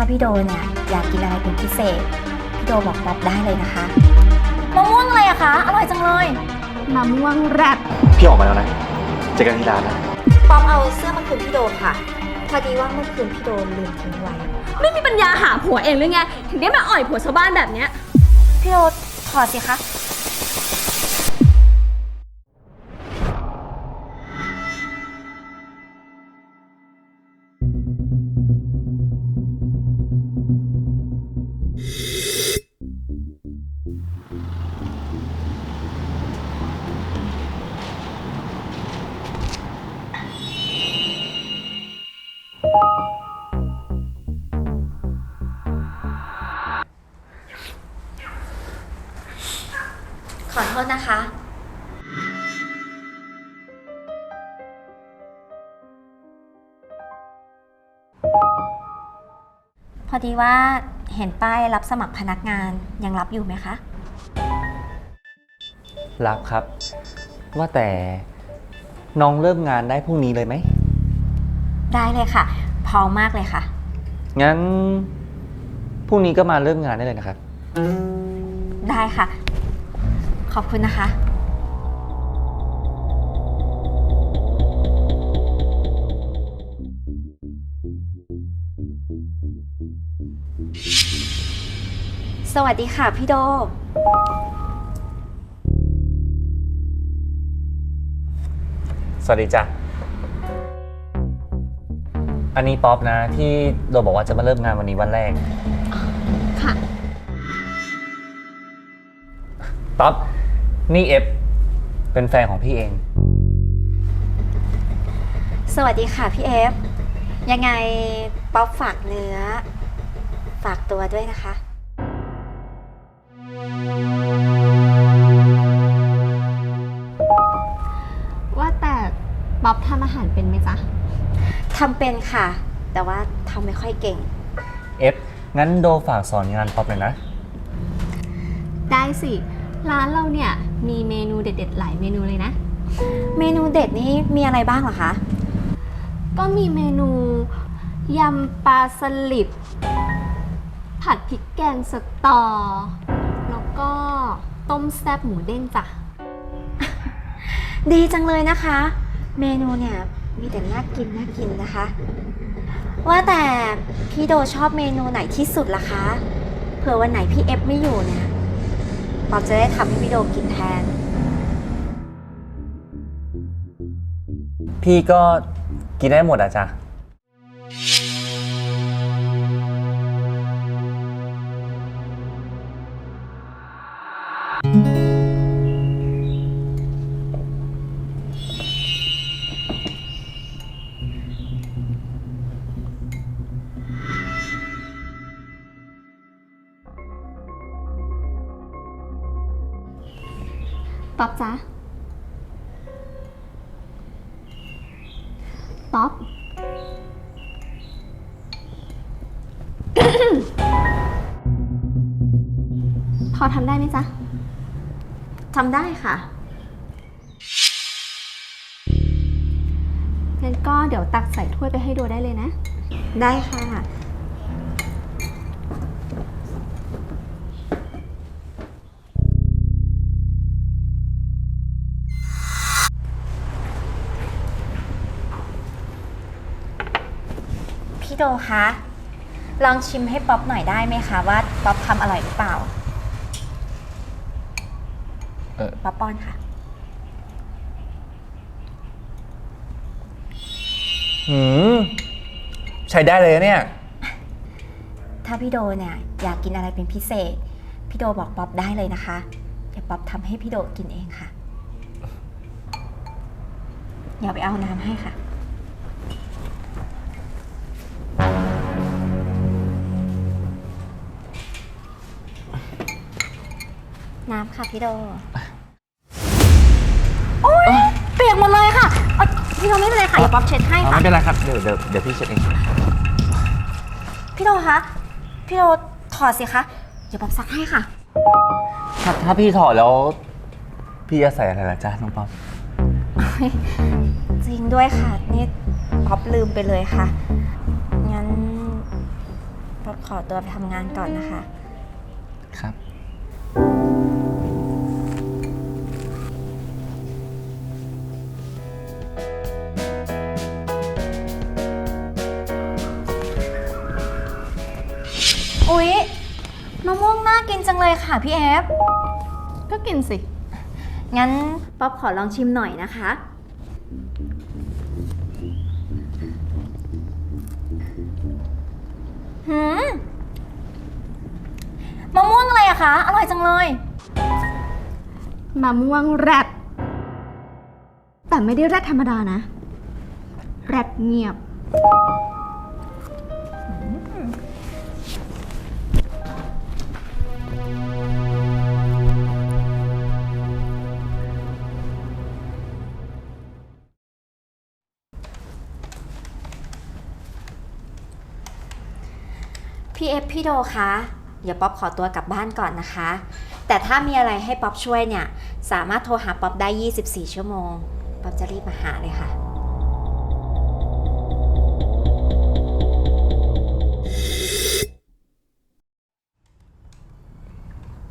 าพี่โดเนี่ยอยากกินอะไรเป็นพิเศษ พี่โดบอกป๊อปได้เลยนะคะ มะม่วงอะไรอะคะ อร่อยจังเลย มะม่วงแรดพี่ออกมาแล้วนะ เจอกันที่ร้านนะ ป๊อปเอาเสื้อมาคืนพี่โดค่ะ พอดีว่าเมื่อคืนพี่โดลืมทิ้งไว้ ไม่มีปัญญาหาผัวเองหรือไง ถึงได้มาอ่อยผัวชาวบ้านแบบเนี้ย พี่โดถอดสิคะ อโทษนะคะ พอดีว่าเห็นป้ายรับสมัครพนักงานยังรับอยู่ไหมคะ รับครับ ว่าแต่น้องเริ่มงานได้พรุ่งนี้เลยไหม ได้เลยค่ะ พร้อมมากเลยค่ะ งั้นพรุ่งนี้ก็มาเริ่มงานได้เลยนะครับ ได้ค่ะ ขอบคุณนะคะ สวัสดีค่ะพี่โด สวัสดีจ้ะ อันนี้ป๊อปนะ ที่โดบอกว่าจะมาเริ่มงานวันนี้วันแรก ค่ะ ป๊อป นี่เอฟเป็นแฟนของพี่เอง สวัสดีค่ะพี่เอฟ ยังไงป๊อปฝากเนื้อ ฝากตัวด้วยนะคะ ว่าแต่บ๊อบทำอาหารเป็นไหมจ๊ะ ทำเป็นค่ะ แต่ว่าทำไม่ค่อยเก่ง เอฟงั้นโดฝากสอนงานป๊อปเลยนะ ได้สิ ร้านเราเนี่ย มีเมนูเด็ด ๆ หลายเมนูเลยนะ เมนูเด็ดนี่มีอะไรบ้างเหรอคะ ก็มีเมนูยำปลาสลิดผัดพริกแกงสตอ แล้วก็ต้มแซ่บหมูเด้งจ้ะ ดีจังเลยนะคะ เมนูเนี่ยมีแต่น่ากินน่ากินนะคะ ว่าแต่พี่โดชอบเมนูไหนที่สุดล่ะคะ เผื่อวันไหนพี่เอฟไม่อยู่เนี่ย เราจะได้ทำให้พี่โดกินแทน พี่ก็กินได้หมดอะจ้ะ ป๊อปจ๊ะป๊อปพอทำได้ไหมจ๊ะทำได้ค่ะ งั้นก็เดี๋ยวตักใส่ถ้วยไปให้ดูได้เลยนะ ได้ค่ะ โดคะ ลองชิมให้ป๊อปหน่อยได้ไหมคะว่าป๊อปทำอร่อยหรือเปล่า เออป๊อปป้อนค่ะ หืมใช้ได้เลยนะเนี่ย ถ้าพี่โดเนี่ยอยากกินอะไรเป็นพิเศษ พี่โดบอกป๊อปได้เลยนะคะ เดี๋ยวป๊อปทำให้พี่โดกินเองค่ะเดี๋ยวไปเอาน้ำให้ค่ะ น้ำค่ะพี่โด โอ๊ยเปียกหมดเลยค่ะเอ้ยพี่โดไม่เป็นไรค่ะเดี๋ยวป๊อปเช็ดให้อ๋อค่ะ ไม่เป็นไรครับ เดี๋ยวเดี๋ยวเดี๋ยวพี่เช็ดเอง พี่โดคะ พี่โดถอดสิคะ เดี๋ยวป๊อปซักให้ค่ะ ถ้าถ้าพี่ถอดแล้ว พี่จะใส่อะไรล่ะจ้าน้องป๊อปจริงด้วยค่ะ นี่ป๊อปลืมไปเลยค่ะ งั้นป๊อปขอตัวไปทำงานก่อนนะคะ ครับ ค่ะพี่เอฟ ก็กินสิ งั้นป๊อปขอลองชิมหน่อยนะคะ หืม มะม่วงอะไรอะคะ อร่อยจังเลย มะม่วงแรดแต่ไม่ได้แรดธรรมดานะ แรดเงียบ พี่เอฟพี่โดคะเดี๋ยวป๊อปขอตัวกลับบ้านก่อนนะคะ แต่ถ้ามีอะไรให้ป๊อปช่วยเนี่ย สามารถโทรหาป๊อปได้ 24 ชั่วโมง ป๊อปจะรีบมาหาเลยค่ะ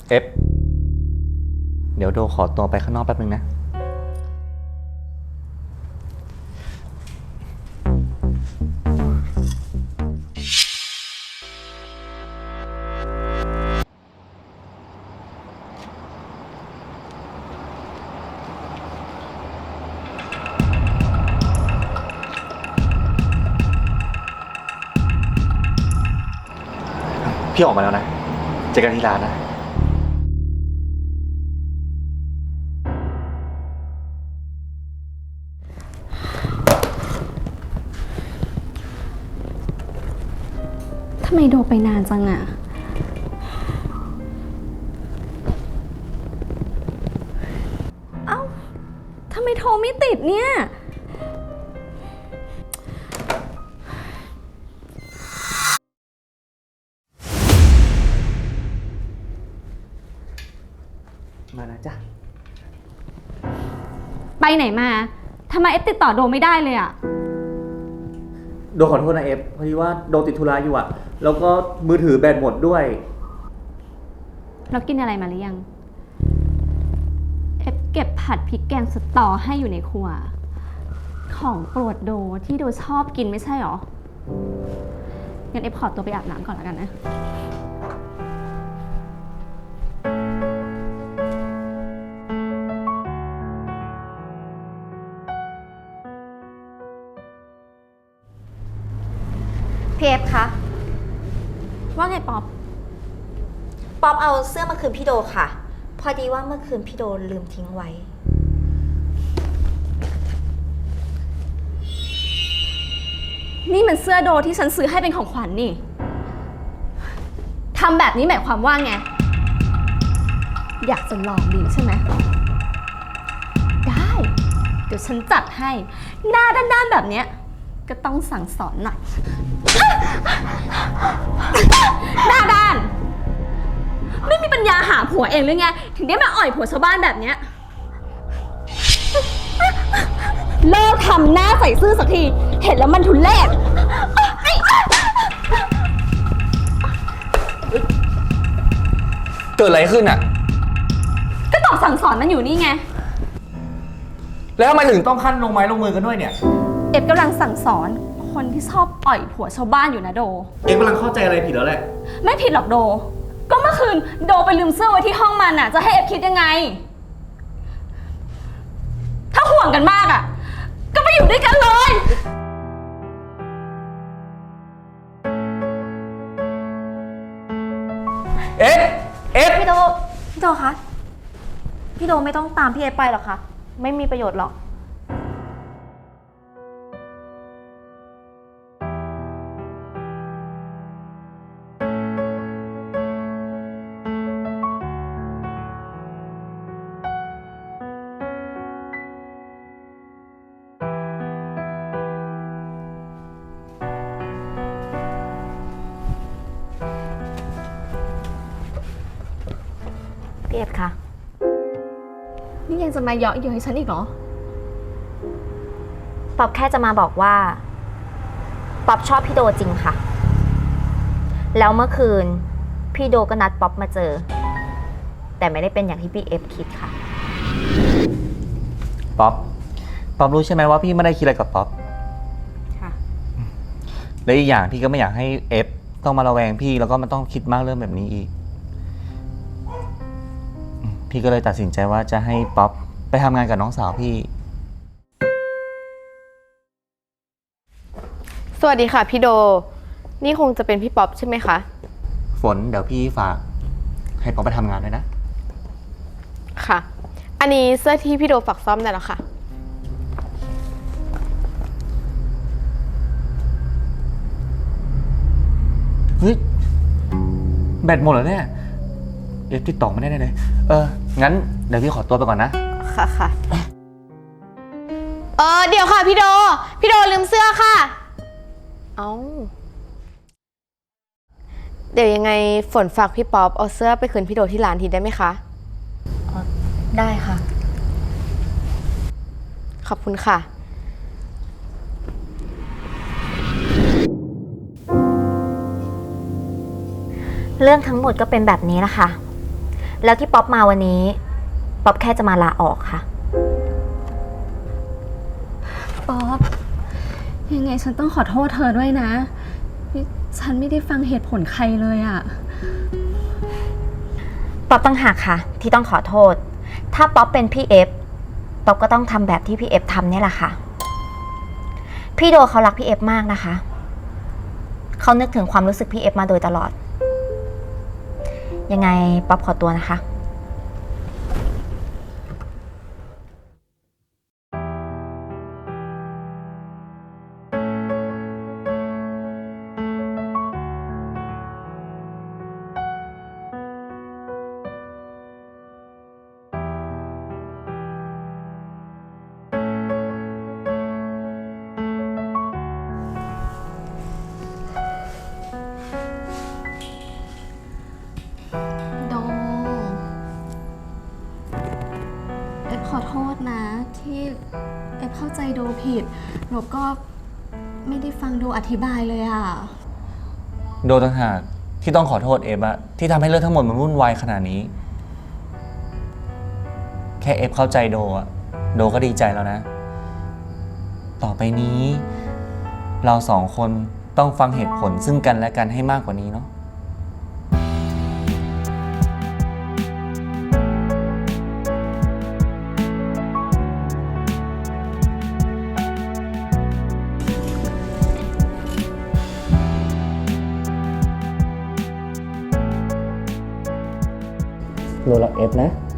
เอฟ เดี๋ยวโดขอตัวไปข้างนอกแป๊บนึงนะ พี่ออกมาแล้วนะ เจอกันที่ร้านนะ ทำไมโดไปนานจังอะเอ้าทำไมโทรไม่ติดเนี่ย ไปไหนมาทำไมเอฟติดต่อโดไม่ได้เลยอะโดขอโทษนะเอฟพอดีว่าโดติดธุระอยู่อะแล้วก็มือถือแบตหมดด้วย เรากินอะไรมาหรือยัง เอฟเก็บผัดพริกแกงสตอให้อยู่ในครัว ของโปรดโดที่โดชอบกินไม่ใช่หรองั้นเอฟขอตัวไปอาบน้ำก่อนแล้วกันนะ เอฟคะว่าไงป๊อปป๊อปเอาเสื้อมาคืนพี่โดค่ะ พอดีว่าเมื่อคืนพี่โดลืมทิ้งไว้ นี่มันเสื้อโดที่ฉันซื้อให้เป็นของขวัญนนี่ทำแบบนี้หมายความว่าไง อยากจะลองดีใช่ไหม ได้ เดี๋ยวฉันจัดให้ หน้าด้านๆแบบเนี้ยก็ ต้องสั่งสอนหน่อย หน้าด้าน ไม่มีปัญญาหาผัวเองหรือไง ถึงได้มาอ่อยผัวชาวบ้านแบบเนี้ย เลิกทำหน้าใส่ซื่อสักที เห็นแล้วมันทุเลศเกิดอะไรขึ้นอะ ก็ต้องสั่งสอนมันอยู่นี่ไง แล้วทำไมถึงต้องขั้นลงไม้ลงมือกันด้วยเนี่ย เอฟกำลังสั่งสอนคนที่ชอบอ่อยผัวชาวบ้านอยู่นะโด เอฟกำลังเข้าใจอะไรผิดแล้วแหละ ไม่ผิดหรอกโด ก็เมื่อคืนโดไปลืมเสื้อไว้ที่ห้องมันน่ะ จะให้เอฟคิดยังไง ถ้าห่วงกันมากอะ ก็ไปอยู่ด้วยกันเลย เอฟเอฟพี่โดพี่โดคะ พี่โดไม่ต้องตามพี่เอฟไปหรอกคะไม่มีประโยชน์หรอก เอฟคะนี่ยังจะมาเยาะเย้ยฉันอีกเหรอ ป๊อปแค่จะมาบอกว่า ป๊อปชอบพี่โดจริงค่ะ แล้วเมื่อคืน พี่โดก็นัดป๊อปมาเจอ แต่ไม่ได้เป็นอย่างที่พี่เอฟคิดค่ะ ป๊อป ป๊อปรู้ใช่ไหมว่าพี่ไม่ได้คิดอะไรกับป๊อป ค่ะ และอีกอย่างพี่ก็ไม่อยากให้เอฟต้องมาระแวงพี่แล้วก็มันต้องคิดมากเรื่องแบบนี้อีกอืม พี่ก็เลยตัดสินใจว่าจะให้ป๊อปไปทำงานกับน้องสาวพี่ สวัสดีค่ะพี่โด นี่คงจะเป็นพี่ป๊อปใช่ไหมคะ ฝนเดี๋ยวพี่ฝาก ให้ป๊อปไปทำงานด้วยนะ ค่ะ อันนี้เสื้อที่พี่โดฝากซ่อมได้แล้วค่ะ เฮ้ย แบตหมดแล้วเนี่ย เอฟติดต่อไม่ได้เลย เออ งั้นเดี๋ยวพี่ขอตัวไปก่อนนะ ค่ะค่ะเออเดี๋ยวค่ะพี่โด พี่โดลืมเสื้อค่ะ เอาเดี๋ยวยังไงฝนฝากพี่ป๊อปเอาเสื้อไปคืนพี่โดที่ร้านทีได้ไหมคะ ได้ค่ะ ขอบคุณค่ะ เรื่องทั้งหมดก็เป็นแบบนี้ละค่ะ แล้วที่ป๊อปมาวันนี้ป๊อปแค่จะมาลาออกค่ะ ป๊อปยังไงฉันต้องขอโทษเธอด้วยนะนี่ฉันไม่ได้ฟังเหตุผลใครเลยอะป๊อปต้องหากค่ะ ที่ต้องขอโทษ ถ้าป๊อปเป็นพี่เอฟป๊อปก็ต้องทำแบบที่พี่เอฟทำเนี่ยแหละค่ะ พี่โดเขารักพี่เอฟมากนะคะ เขานึกถึงความรู้สึกพี่เอฟมาโดยตลอด ยังไงป๊อปขอตัวนะคะ เอฟขอโทษนะ ที่เอฟเข้าใจโดผิดแล้วก็ไม่ได้ฟังโดอธิบายเลยอะโดต่างหากที่ต้องขอโทษเอฟอะที่ทำให้เรื่องทั้งหมดมันวุ่นวายขนาดนี้ แค่เอฟเข้าใจโดอะโดก็ดีใจแล้วนะ ต่อไปนี้ เราสองคนต้องฟังเหตุผลซึ่งกันและกันให้มากกว่านี้เนาะ đẹp lắm.